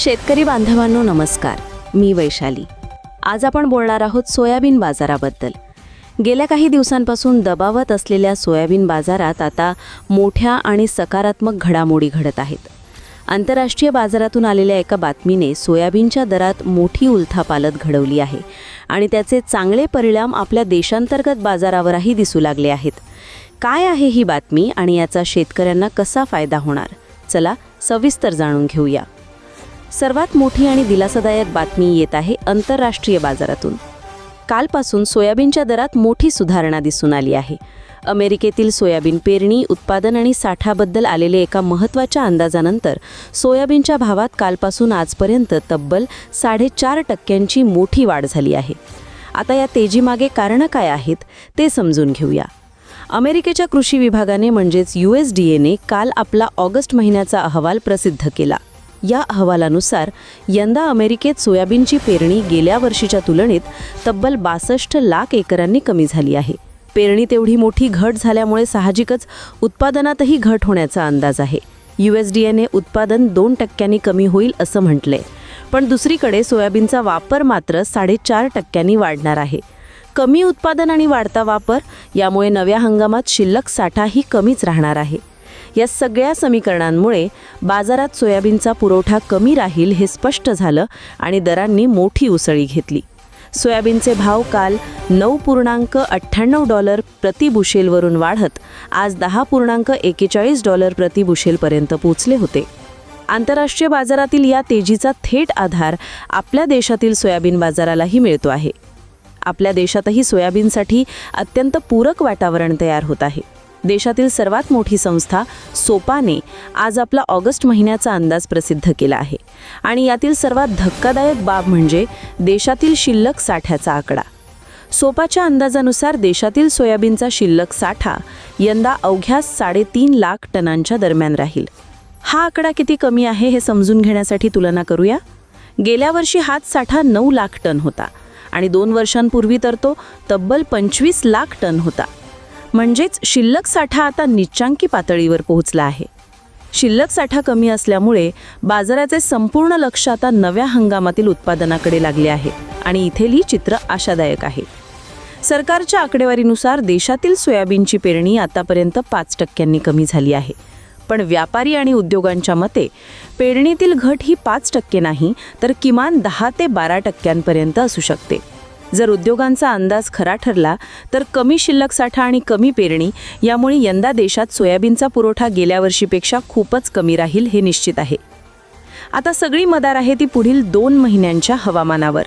शेतकरी बांधवांनो नमस्कार. मी वैशाली. आज आपण बोलणार आहोत सोयाबीन बाजाराबद्दल. गेल्या काही दिवसांपासून दबावत असलेल्या सोयाबीन बाजारात आता मोठ्या आणि सकारात्मक घडामोडी घडत आहेत. आंतरराष्ट्रीय बाजारातून आलेल्या एका बातमीने सोयाबीनच्या दरात मोठी उलथापालत घडवली आहे आणि त्याचे चांगले परिणाम आपल्या देशांतर्गत बाजारावरही दिसू लागले आहेत. काय आहे ही बातमी आणि याचा शेतकऱ्यांना कसा फायदा होणार? चला सविस्तर जाणून घेऊया. सर्वात मोठी आणि दिलासादायक बातमी येत आहे आंतरराष्ट्रीय बाजारातून. कालपासून सोयाबीनच्या दरात मोठी सुधारणा दिसून आली आहे. अमेरिकेतील सोयाबीन पेरणी उत्पादन आणि साठाबद्दल आलेले एका महत्त्वाच्या अंदाजानंतर सोयाबीनच्या भावात कालपासून आजपर्यंत तब्बल साडेचार टक्क्यांची मोठी वाढ झाली आहे. आता या तेजीमागे कारणं काय आहेत ते समजून घेऊया. अमेरिकेच्या कृषी विभागाने म्हणजेच यू एस डी एने काल आपला ऑगस्ट महिन्याचा अहवाल प्रसिद्ध केला. या अहवालानुसार यंदा अमेरिकेत सोयाबीनची पेरणी गेल्या वर्षीच्या तुलनेत तब्बल बासष्ट लाख एकरांनी कमी झाली आहे. पेरणी तेवढी मोठी घट झाल्यामुळे साहजिकच उत्पादनातही घट होण्याचा अंदाज आहे. यू एस डी एने उत्पादन दोन टक्क्यांनी कमी होईल असं म्हटलंय. पण दुसरीकडे सोयाबीनचा वापर मात्र साडेचार टक्क्यांनी वाढणार आहे. कमी उत्पादन आणि वाढता वापर यामुळे नव्या हंगामात शिल्लक साठाही कमीच राहणार आहे. या सगळ्या समीकरणांमुळे बाजारात सोयाबीनचा पुरवठा कमी राहील हे स्पष्ट झालं आणि दरांनी मोठी उसळी घेतली. सोयाबीनचे भाव काल नऊ पूर्णांक अठ्ठ्याण्णव डॉलर प्रति बुशेलवरून वाढत आज दहा पूर्णांक एकेचाळीस डॉलर प्रति बुशेलपर्यंत पोचले होते. आंतरराष्ट्रीय बाजारातील या तेजीचा थेट आधार आपल्या देशातील सोयाबीन बाजारालाही मिळतो आहे. आपल्या देशातही सोयाबीनसाठी अत्यंत पूरक वातावरण तयार होत आहे. देशातील सर्वात मोठी संस्था सोपाने आज आपला ऑगस्ट महिन्याचा अंदाज प्रसिद्ध केला आहे. आणि यातील सर्वात धक्कादायक बाब म्हणजे देशातील शिल्लक साठ्याचा आकडा. सोपाच्या अंदाजानुसार देशातील सोयाबीनचा शिल्लक साठा यंदा अवघ्या साडेतीन लाख टनांच्या दरम्यान राहील. हा आकडा किती कमी आहे हे समजून घेण्यासाठी तुलना करूया? गेल्या वर्षी हाच साठा नऊ लाख टन होता आणि दोन वर्षांपूर्वी तर तो तब्बल पंचवीस लाख टन होता. म्हणजेच शिल्लक साठा आता निच्चांकी पातळीवर पोहोचला आहे. शिल्लक साठा कमी असल्यामुळे बाजाराचे संपूर्ण लक्ष आता नव्या हंगामातील उत्पादनाकडे लागले आहे आणि इथेही चित्र आशादायक आहे. सरकारच्या आकडेवारीनुसार देशातील सोयाबीनची पेरणी आतापर्यंत पाच टक्क्यांनी कमी झाली आहे. पण व्यापारी आणि उद्योगांच्या मते पेरणीतील घट ही पाच टक्के नाही तर किमान दहा ते बारा टक्क्यांपर्यंत असू शकते. जर उद्योगांचा अंदाज खरा ठरला तर कमी शिल्लक साठा आणि कमी पेरणी यामुळे यंदा देशात सोयाबीनचा पुरवठा गेल्या वर्षीपेक्षा खूपच कमी राहील हे निश्चित आहे. आता सगळी मदार आहे ती पुढील दोन महिन्यांच्या हवामानावर.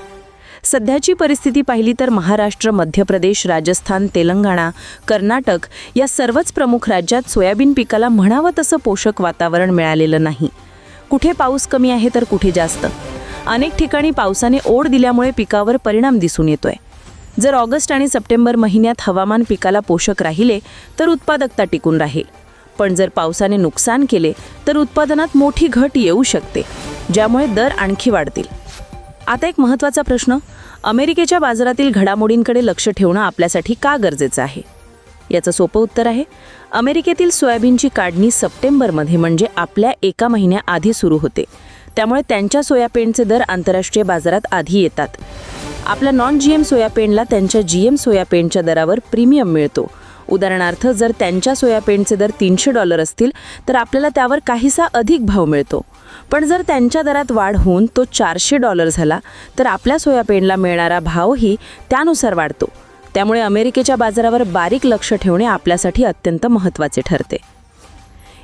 सध्याची परिस्थिती पाहिली तर महाराष्ट्र मध्य प्रदेश राजस्थान तेलंगणा कर्नाटक या सर्वच प्रमुख राज्यात सोयाबीन पिकाला म्हणावं तसं पोषक वातावरण मिळालेलं नाही. कुठे पाऊस कमी आहे तर कुठे जास्त? अनेक ठिकाणी पावसाने ओढ दिल्यामुळे पिकावर परिणाम दिसून येतोय. जर ऑगस्ट आणि सप्टेंबर महिन्यात हवामान पिकाला पोषक राहिले तर उत्पादकता टिकून राहील. पण जर पावसाने नुकसान केले तर उत्पादनात मोठी घट येऊ शकते ज्यामुळे दर आणखी वाढतील. आता एक महत्त्वाचा प्रश्न. अमेरिकेच्या बाजारातील घडामोडींकडे लक्ष ठेवणं आपल्यासाठी का गरजेचं आहे? याचं सोपं उत्तर आहे अमेरिकेतील सोयाबीनची काढणी सप्टेंबरमध्ये म्हणजे आपल्या एका महिन्याआधी सुरू होते. त्यामुळे त्यांच्या सोयाबीनचे दर आंतरराष्ट्रीय बाजारात आधी येतात. आपल्या नॉन जी एम सोयाबीनला त्यांच्या जी एम सोयाबीनच्या दरावर प्रीमियम मिळतो. उदाहरणार्थ जर त्यांच्या सोयाबीनचे दर तीनशे डॉलर असतील तर आपल्याला त्यावर काहीसा अधिक भाव मिळतो. पण जर त्यांच्या दरात वाढ होऊन तो चारशे डॉलर झाला तर आपल्या सोयाबीनला मिळणारा भावही त्यानुसार वाढतो. त्यामुळे अमेरिकेच्या बाजारावर बारीक लक्ष ठेवणे आपल्यासाठी अत्यंत महत्त्वाचे ठरते.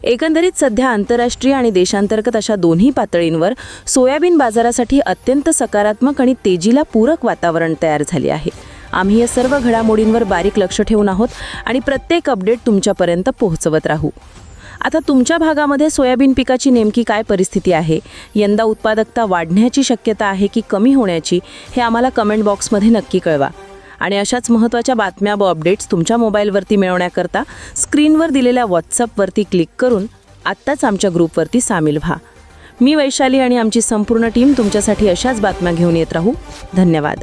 एकंदरीत सध्या आंतरराष्ट्रीय आणि देशांतर्गत अशा दोन्ही पातळींवर सोयाबीन बाजारासाठी अत्यंत सकारात्मक आणि तेजीला पूरक वातावरण तयार झाले आहे. आम्ही या सर्व घडामोडींवर बारीक लक्ष ठेवून आहोत आणि प्रत्येक अपडेट तुमच्यापर्यंत पोहोचवत राहू. आता तुमच्या भागामध्ये सोयाबीन पिकाची नेमकी काय परिस्थिती आहे? यंदा उत्पादकता वाढण्याची शक्यता आहे की कमी होण्याची? हे आम्हाला कमेंट बॉक्समध्ये नक्की कळवा. आणि अशाच महत्त्वाच्या बातम्या व अपडेट्स तुमच्या मोबाईलवरती मिळवण्याकरता स्क्रीनवर दिलेल्या व्हॉट्सअपवरती क्लिक करून आत्ताच आमच्या ग्रुपवरती सामील व्हा. मी वैशाली आणि आमची संपूर्ण टीम तुमच्यासाठी अशाच बातम्या घेऊन येत राहू. धन्यवाद.